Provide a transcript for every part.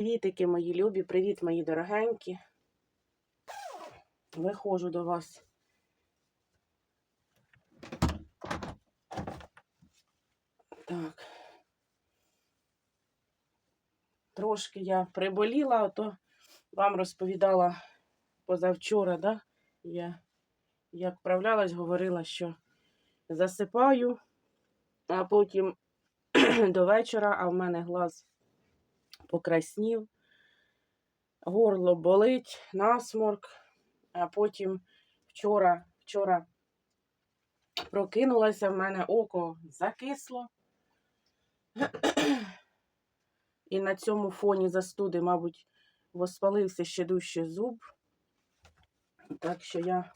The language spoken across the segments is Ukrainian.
Привітики, мої любі, привіт, мої дорогенькі. Виходжу до вас. Так. Трошки я приболіла, то вам розповідала позавчора, да? Я як вправлялась, говорила, що засипаю, а потім до вечора, а в мене глаз покраснів, горло болить, насморк, а потім вчора, вчора прокинулася, в мене око закисло. І на цьому фоні застуди, мабуть, воспалився ще дужче зуб. Так що я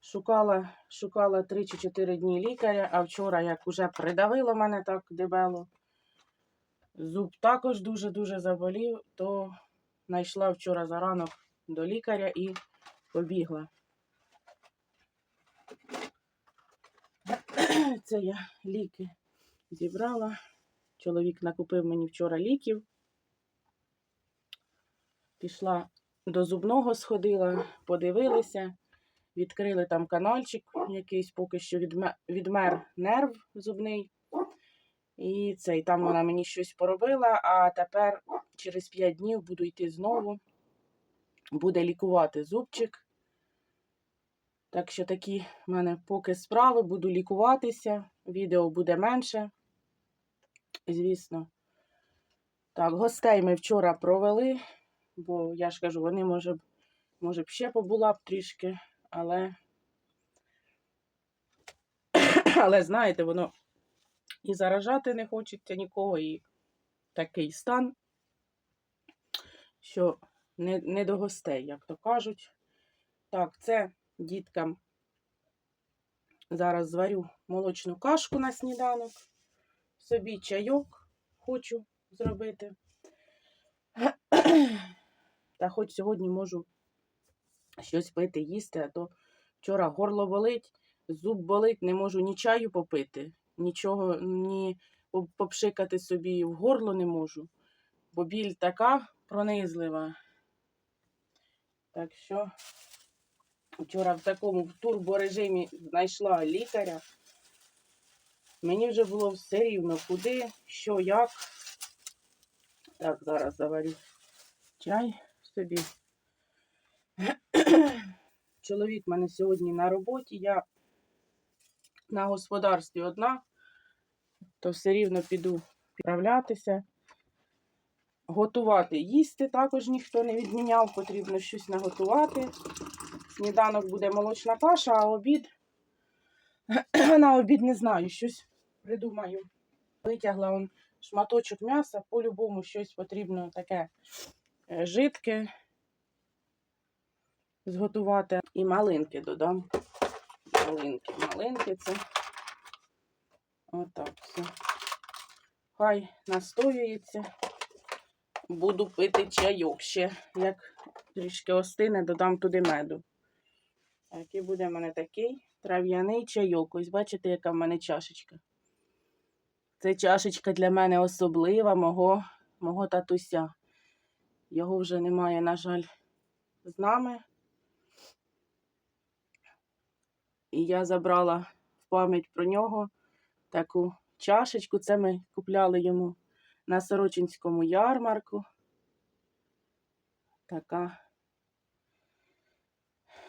шукала, шукала 3 чи 4 дні лікаря, а вчора, як уже придавило мене так дебело, зуб також дуже-дуже заболів, то знайшла вчора заранок до лікаря і побігла. Це я ліки зібрала. Чоловік накупив мені вчора ліків. Пішла до зубного, сходила, подивилися, відкрили там каналчик якийсь, поки що відмер нерв зубний. І цей там вона мені щось поробила, а тепер через 5 днів буду йти знову. Буде лікувати зубчик. Так що такі в мене поки справи, буду лікуватися. Відео буде менше, звісно. Так, гостей ми вчора провели, бо я ж кажу, вони, може, б- може б ще побула б трішки, але. Але знаєте, воно і заражати не хочеться нікого, і такий стан, що не, не до гостей, як то кажуть. Так, це діткам зараз зварю молочну кашку на сніданок. Собі чайок хочу зробити. Та хоч сьогодні можу щось пити, їсти, а то вчора горло болить, зуб болить, не можу ні чаю попити, нічого, ні попшикати собі в горло не можу, бо біль така пронизлива. Так що вчора в такому турборежимі знайшла лікаря. Мені вже було все рівно, куди, що, як. Так, зараз заварю чай собі. Чоловік в мене сьогодні на роботі, я на господарстві одна, то все рівно піду відправлятися. Готувати їсти також ніхто не відміняв, потрібно щось наготувати. Сніданок буде молочна каша, а обід на обід не знаю, щось придумаю. Витягла он шматочок м'яса, по-любому щось потрібно таке е, жидке зготувати. І малинки додам. Малинки, малинки це. Отак все. Хай настоюється. Буду пити чайок ще. Як трішки остине, додам туди меду. Так, і буде в мене такий трав'яний чайок. Ось бачите, яка в мене чашечка. Це чашечка для мене особлива, мого, мого татуся. Його вже немає, на жаль, з нами. І я забрала в пам'ять про нього таку чашечку. Це ми купляли йому на Сорочинському ярмарку. Така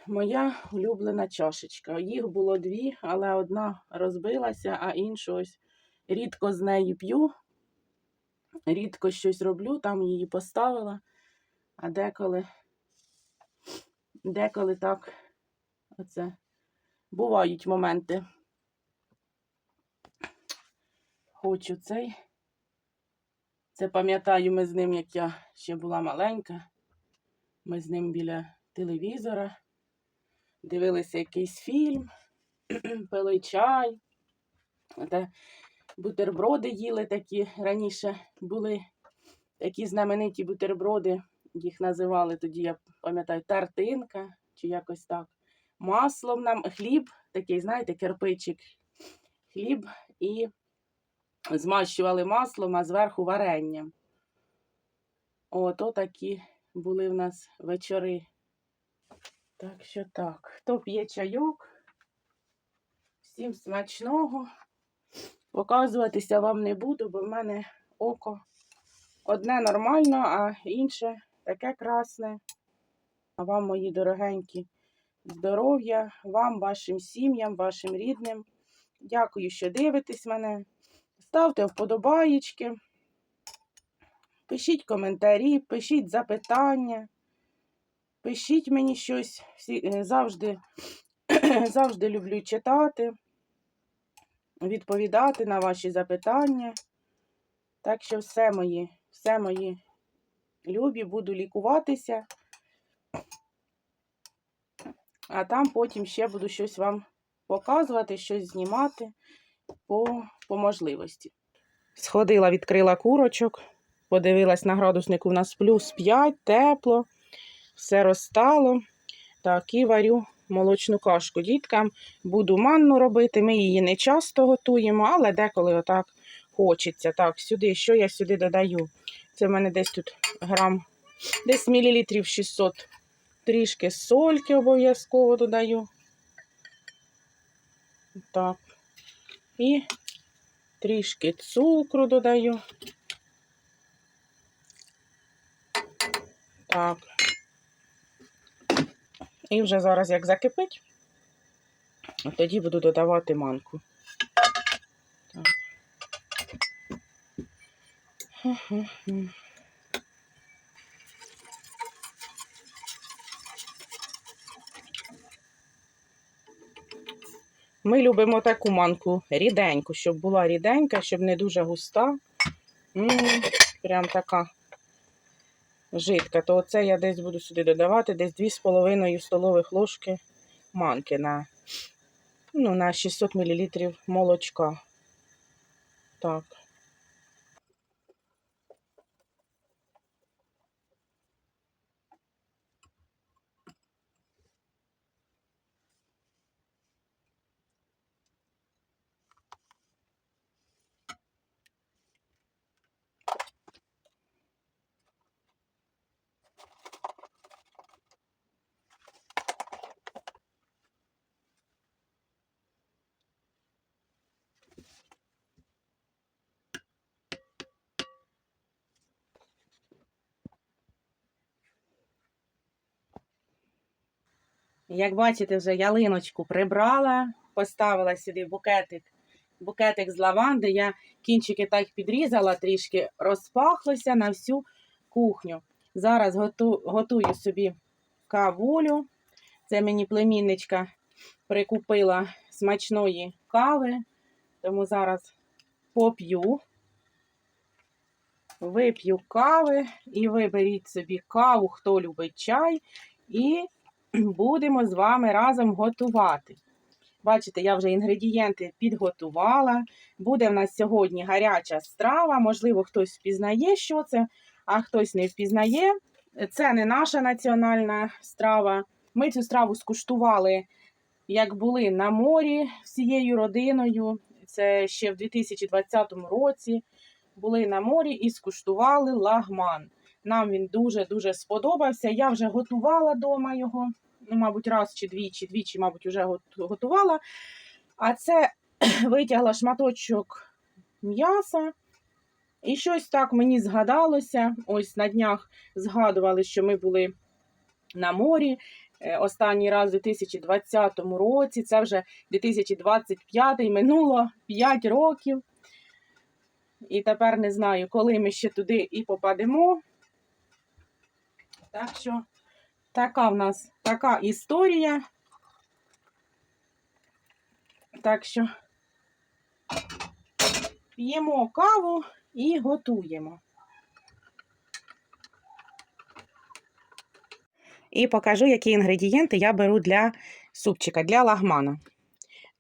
моя улюблена чашечка. Їх було дві, але одна розбилася, а іншу ось рідко з неї п'ю. Рідко щось роблю, там її поставила, а деколи, деколи так, оце, бувають моменти. Хочу цей. Це пам'ятаю ми з ним, як я ще була маленька. Ми з ним біля телевізора дивилися якийсь фільм, пили чай. Та бутерброди їли такі раніше були такі знамениті бутерброди, їх називали тоді, я пам'ятаю, тартинка чи якось так. Маслом нам хліб, такий, знаєте, кирпичик, хліб і змащували маслом, а зверху варенням. Ото такі були в нас вечори. Так що так, хто п'є чайок, всім смачного. Показуватися вам не буду, бо в мене око одне нормально, а інше таке красне. А вам, мої дорогенькі, здоров'я, вам, вашим сім'ям, вашим рідним. Дякую, що дивитесь мене. Ставте вподобаєчки, пишіть коментарі, пишіть запитання, пишіть мені щось. Всі, е, завжди, завжди люблю читати, відповідати на ваші запитання. Так що все мої, все мої любі, буду лікуватися. А там потім ще буду щось вам показувати, щось знімати по, по можливості. Сходила, відкрила курочок, подивилась на градуснику, у нас плюс 5, тепло, все розстало. Так, і варю молочну кашку діткам. Буду манну робити. Ми її не часто готуємо, але деколи отак хочеться. Так, сюди, що я сюди додаю? Це в мене десь тут грам, десь мілілітрів 600. Трішки сольки обов'язково додаю. Так. І трішки цукру додаю. Так. І вже зараз як закипить, тоді буду додавати манку. Так. Ми любимо таку манку ріденьку, щоб була ріденька, щоб не дуже густа. М, Прям така жидка. То оце я десь буду сюди додавати десь 2,5 столових ложки манки на, ну, на 600 мл молочка. Так. Як бачите, вже ялиночку прибрала, поставила сюди букетик, букетик з лаванди. Я кінчики так підрізала, трішки розпахлося на всю кухню. Зараз готу, готую собі кавулю. Це мені племінничка прикупила смачної кави, тому зараз поп'ю, вип'ю кави і виберіть собі каву, хто любить чай. І будемо з вами разом готувати. Бачите, я вже інгредієнти підготувала. Буде в нас сьогодні гаряча страва. Можливо, хтось впізнає, що це, а хтось не впізнає. Це не наша національна страва. Ми цю страву скуштували, як були на морі всією родиною. Це ще в 2020 році. Були на морі і скуштували лагман. Нам він дуже-дуже сподобався. Я вже готувала вдома його, ну, мабуть, раз чи двічі, двічі, мабуть, вже готувала. А це витягла шматочок м'яса. І щось так мені згадалося. Ось на днях згадували, що ми були на морі. Е, Останній раз у 2020 році, це вже 2025 минуло 5 років. І тепер не знаю, коли ми ще туди і попадемо. Так що така в нас така історія. Так що п'ємо каву і готуємо. І покажу, які інгредієнти я беру для супчика, для лагмана.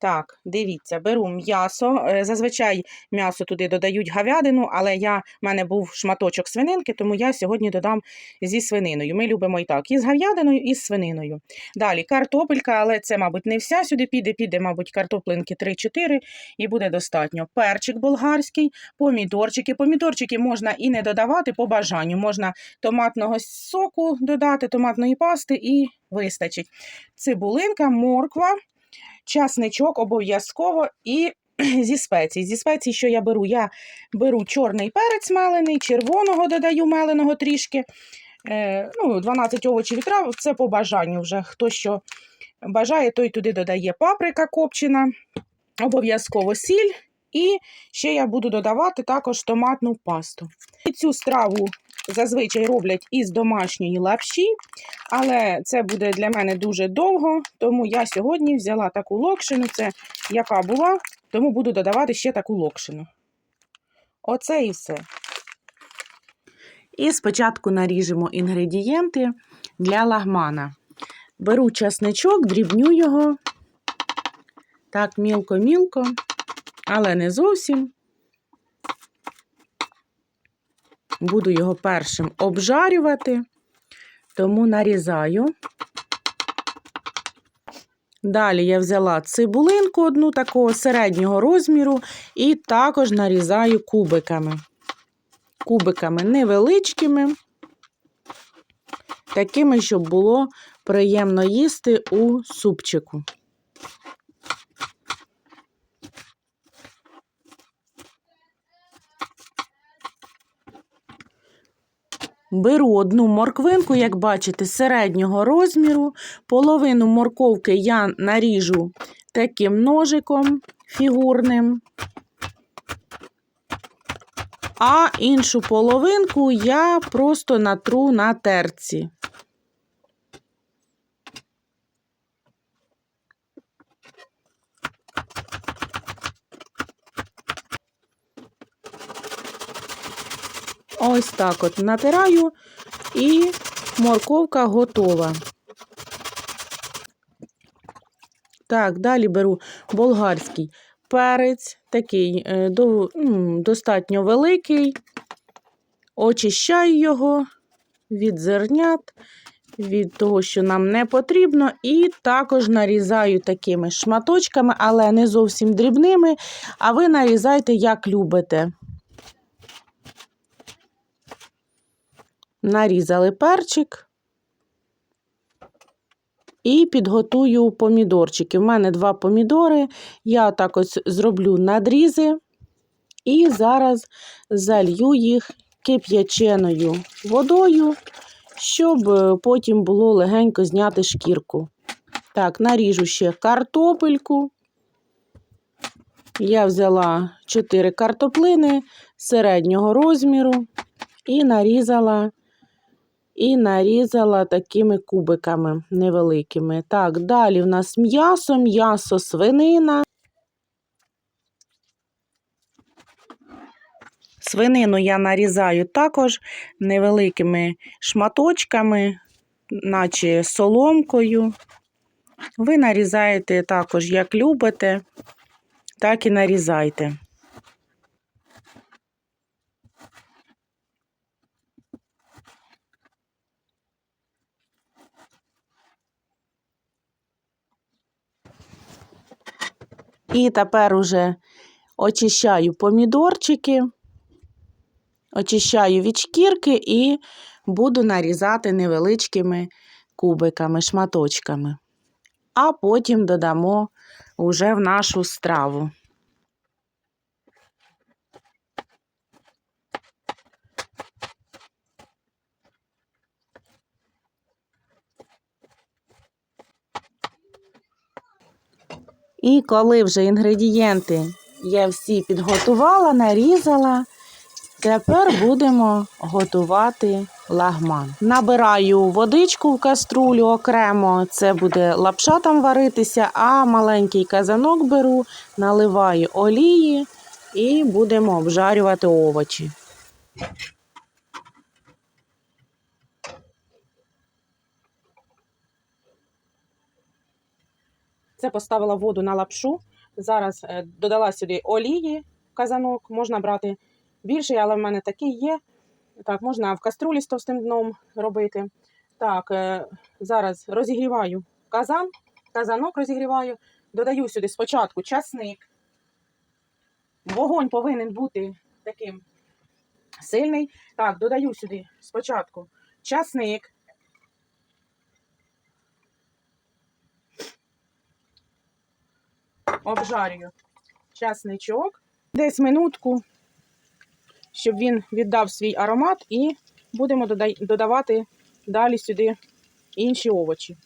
Так, дивіться, беру м'ясо. Е, Зазвичай м'ясо туди додають говядину, але я, в мене був шматочок свининки, тому я сьогодні додам зі свининою. Ми любимо і так, і з говядиною, і з свининою. Далі картопелька, але це, мабуть, не вся сюди піде, піде, мабуть, картоплинки 3-4 і буде достатньо. Перчик болгарський, помідорчики. Помідорчики можна і не додавати по бажанню. Можна томатного соку додати, томатної пасти і вистачить. Цибулинка, морква, часничок обов'язково і зі спецій. Зі спецій, що я беру? Я беру чорний перець мелений, червоного додаю меленого трішки. Е, ну, 12 овочів і трав, це по бажанню вже. Хто що бажає, той туди додає паприка копчена, обов'язково сіль. І ще я буду додавати також томатну пасту. Цю страву зазвичай роблять із домашньої лапші, але це буде для мене дуже довго, тому я сьогодні взяла таку локшину, це яка була, тому буду додавати ще таку локшину. Оце і все. І спочатку наріжемо інгредієнти для лагмана. Беру часничок, дрібню його так мілко-мілко, але не зовсім. Буду його першим обжарювати, тому нарізаю. Далі я взяла цибулинку одну такого середнього розміру і також нарізаю кубиками. Кубиками невеличкими, такими, щоб було приємно їсти у супчику. Беру одну морквинку, як бачите, середнього розміру. Половину морковки я наріжу таким ножиком фігурним. А іншу половинку я просто натру на терці. Ось так от натираю, і морковка готова. Так, далі беру болгарський перець, такий е, до, достатньо великий, очищаю його від зернят, від того, що нам не потрібно, і також нарізаю такими шматочками, але не зовсім дрібними, а ви нарізайте, як любите. Нарізали перчик і підготую помідорчики. У мене два помідори. Я так ось зроблю надрізи і зараз залью їх кип'яченою водою, щоб е, потім було легенько зняти шкірку. Так, наріжу ще картопельку. Я взяла 4 картоплини середнього розміру і нарізала і нарізала такими кубиками невеликими. Так, далі в нас м'ясо, м'ясо, свинина. Свинину я нарізаю також невеликими шматочками, наче соломкою. Ви нарізаєте також, як любите, так і нарізайте. І тепер уже очищаю помідорчики, очищаю від шкірки і буду нарізати невеличкими кубиками, шматочками. А потім додамо уже в нашу страву. І коли вже інгредієнти я всі підготувала, нарізала, тепер будемо готувати лагман. Набираю водичку в каструлю окремо, це буде лапша там варитися, а маленький казанок беру, наливаю олії і будемо обжарювати овочі. Це поставила воду на лапшу. зараз е, додала сюди олії казанок. Можна брати більший, але в мене такий є. Так, можна в каструлі з товстим дном робити. Так, е, зараз розігріваю казан, казанок розігріваю. Додаю сюди спочатку часник. Вогонь повинен бути таким сильний. Так, додаю сюди спочатку часник. Обжарюю часничок. Десь минутку, щоб він віддав свій аромат, і будемо додавати далі сюди інші овочі.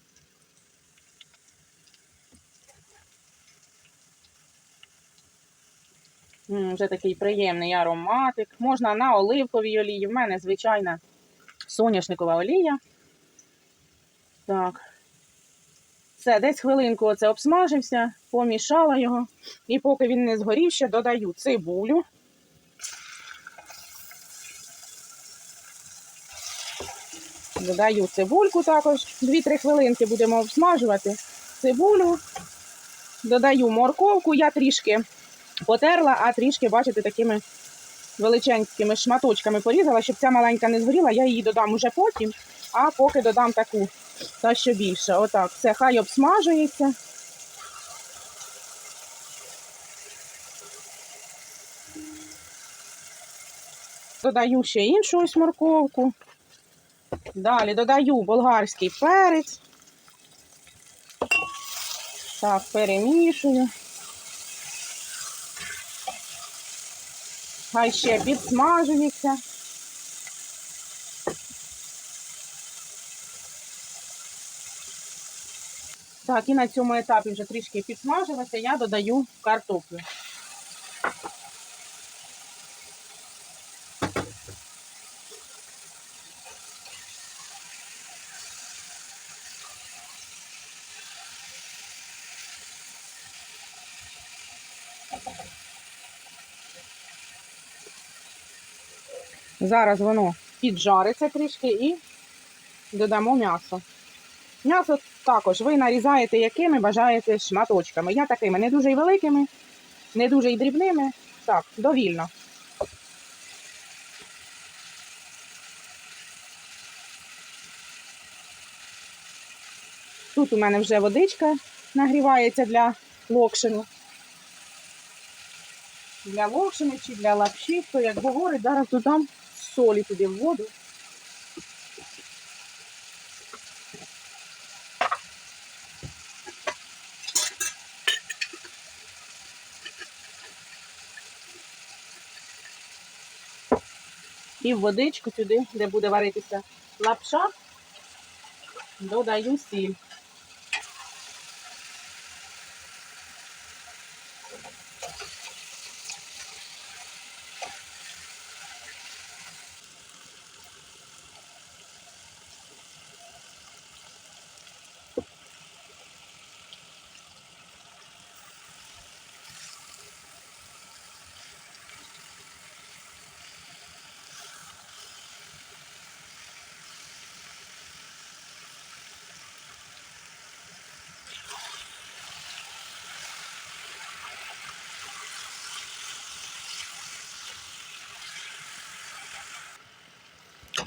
Вже такий приємний ароматик. Можна на оливковій олії. В мене звичайна соняшникова олія. Так. Все, десь хвилинку оце обсмажився, помішала його. І поки він не згорів, ще додаю цибулю. Додаю цибульку також. 2-3 хвилинки будемо обсмажувати цибулю. Додаю морковку. Я трішки потерла, а трішки, бачите, такими величенькими шматочками порізала, щоб ця маленька не згоріла. Я її додам уже потім, а поки додам таку, та що більше. Отак, все, хай обсмажується. Додаю ще іншу ось морковку. Далі додаю болгарський перець. Так, перемішую. Хай ще підсмажується. Так, і на цьому етапі вже трішки підсмажилося, я додаю картоплю. Зараз воно піджариться трішки і додамо м'ясо. М'ясо також ви нарізаєте якими бажаєте шматочками. Я такими не дуже й великими, не дуже й дрібними. Так, довільно. Тут у мене вже водичка нагрівається для локшину. Для локшини чи для лапші, хто як говорить, зараз додам солі туди в воду. І в водичку сюди, де буде варитися лапша, додаю сіль.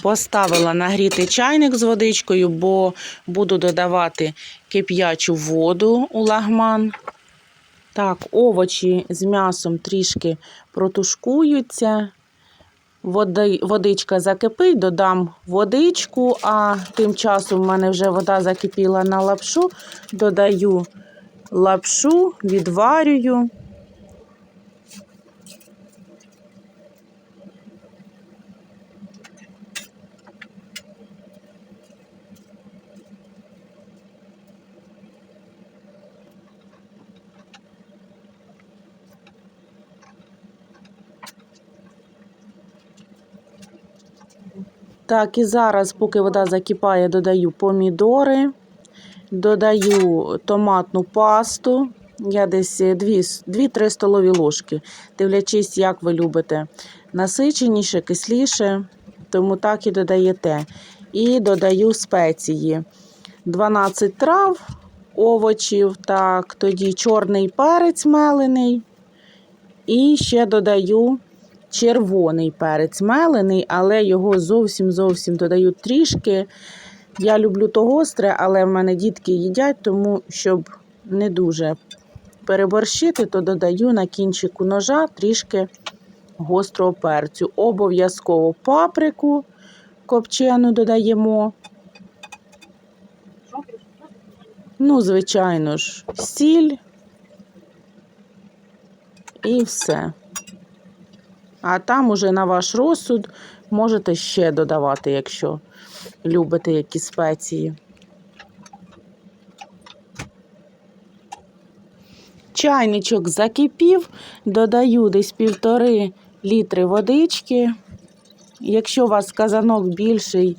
Поставила нагріти чайник з водичкою, бо буду додавати кип'ячу воду у лагман. Так, овочі з м'ясом трішки протушкуються. Води, водичка закипить, додам водичку, а тим часом в мене вже вода закипіла на лапшу. Додаю лапшу, відварюю. Так, і зараз, поки вода закипає, додаю помідори, додаю томатну пасту. Я десь 2-3 столові ложки, дивлячись, як ви любите. Насиченіше, кисліше, тому так і додаєте. І додаю спеції. 12 трав, овочів. Так, тоді чорний перець мелений. І ще додаю червоний перець мелений, але його зовсім зовсім додаю трішки. Я люблю то гостре, але в мене дітки їдять, тому щоб не дуже переборщити, то додаю на кінчику ножа трішки гострого перцю. Обов'язково паприку копчену додаємо. Ну, звичайно ж, сіль і все. А там уже на ваш розсуд можете ще додавати, якщо любите які спеції. Чайничок закипів, додаю десь півтори літри водички. Якщо у вас казанок більший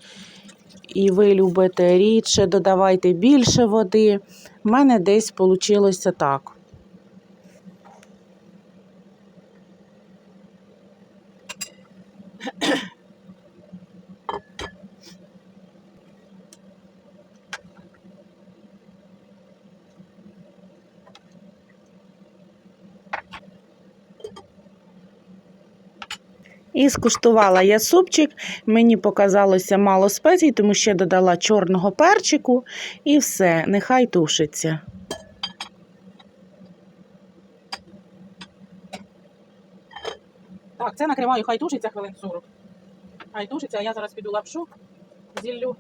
і ви любите рідше, додавайте більше води. У мене десь вийшло так. І скуштувала я супчик. Мені показалося мало спецій, тому ще додала чорного перчику і все, нехай тушиться. Так, це накриваю, хай тушиться хвилин 40. Хай тушиться, а я зараз піду лапшу, зіллю,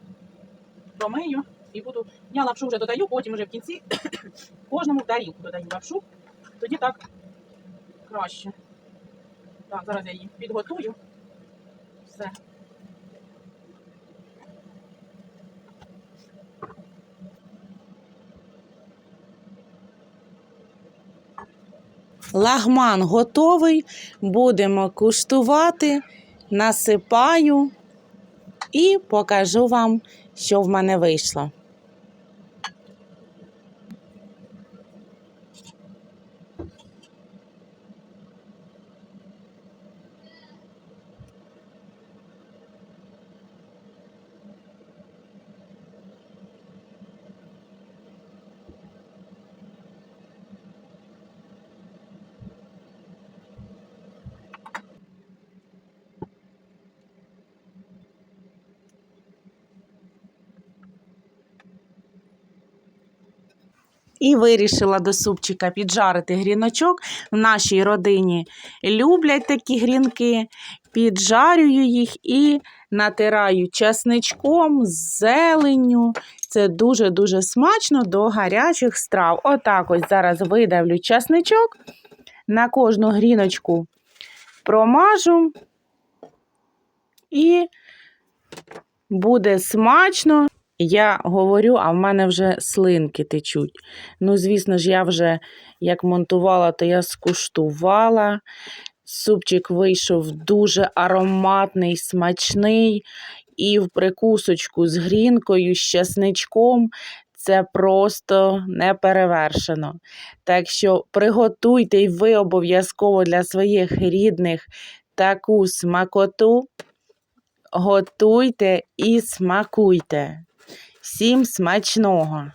промию і буду. Я лапшу вже додаю, потім вже в кінці кожному в тарілку додаю лапшу. Тоді так краще. Так, зараз я її підготую. Все. Лагман готовий, будемо куштувати, насипаю і покажу вам, що в мене вийшло. І вирішила до супчика піджарити гріночок. В нашій родині люблять такі грінки. Піджарюю їх і натираю часничком, зеленню. Це дуже-дуже смачно до гарячих страв. Отак ось зараз видавлю часничок. На кожну гріночку промажу. І буде смачно. Я говорю, а в мене вже слинки течуть. Ну, звісно ж, я вже як монтувала, то я скуштувала. Супчик вийшов дуже ароматний, смачний. І в прикусочку з грінкою, з часничком. Це просто неперевершено. Так що приготуйте й ви обов'язково для своїх рідних таку смакоту. Готуйте і смакуйте. Всім смачного!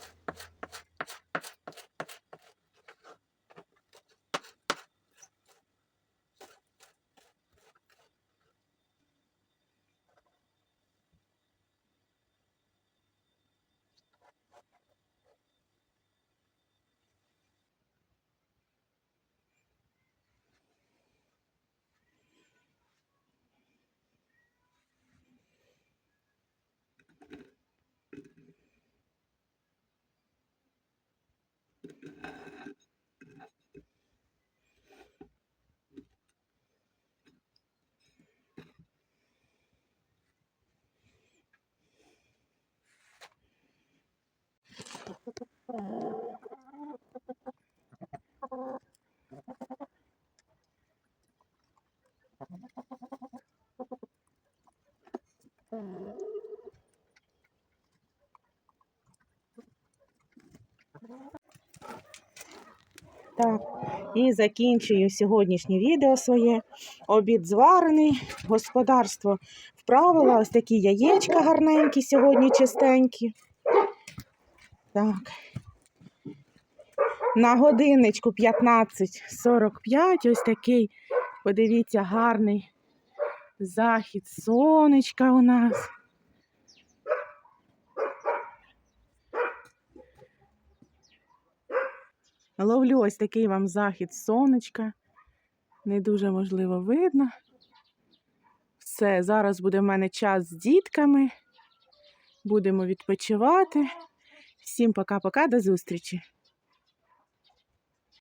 Так, і закінчую сьогоднішнє відео своє. Обід зварений, господарство вправила. Ось такі яєчка гарненькі сьогодні чистенькі. Так. На годинничку 15.45. Ось такий, подивіться, гарний захід сонечка у нас. Ловлю ось такий вам захід сонечка. Не дуже можливо видно. Все, зараз буде в мене час з дітками. Будемо відпочивати. Всім пока-пока, до зустрічі!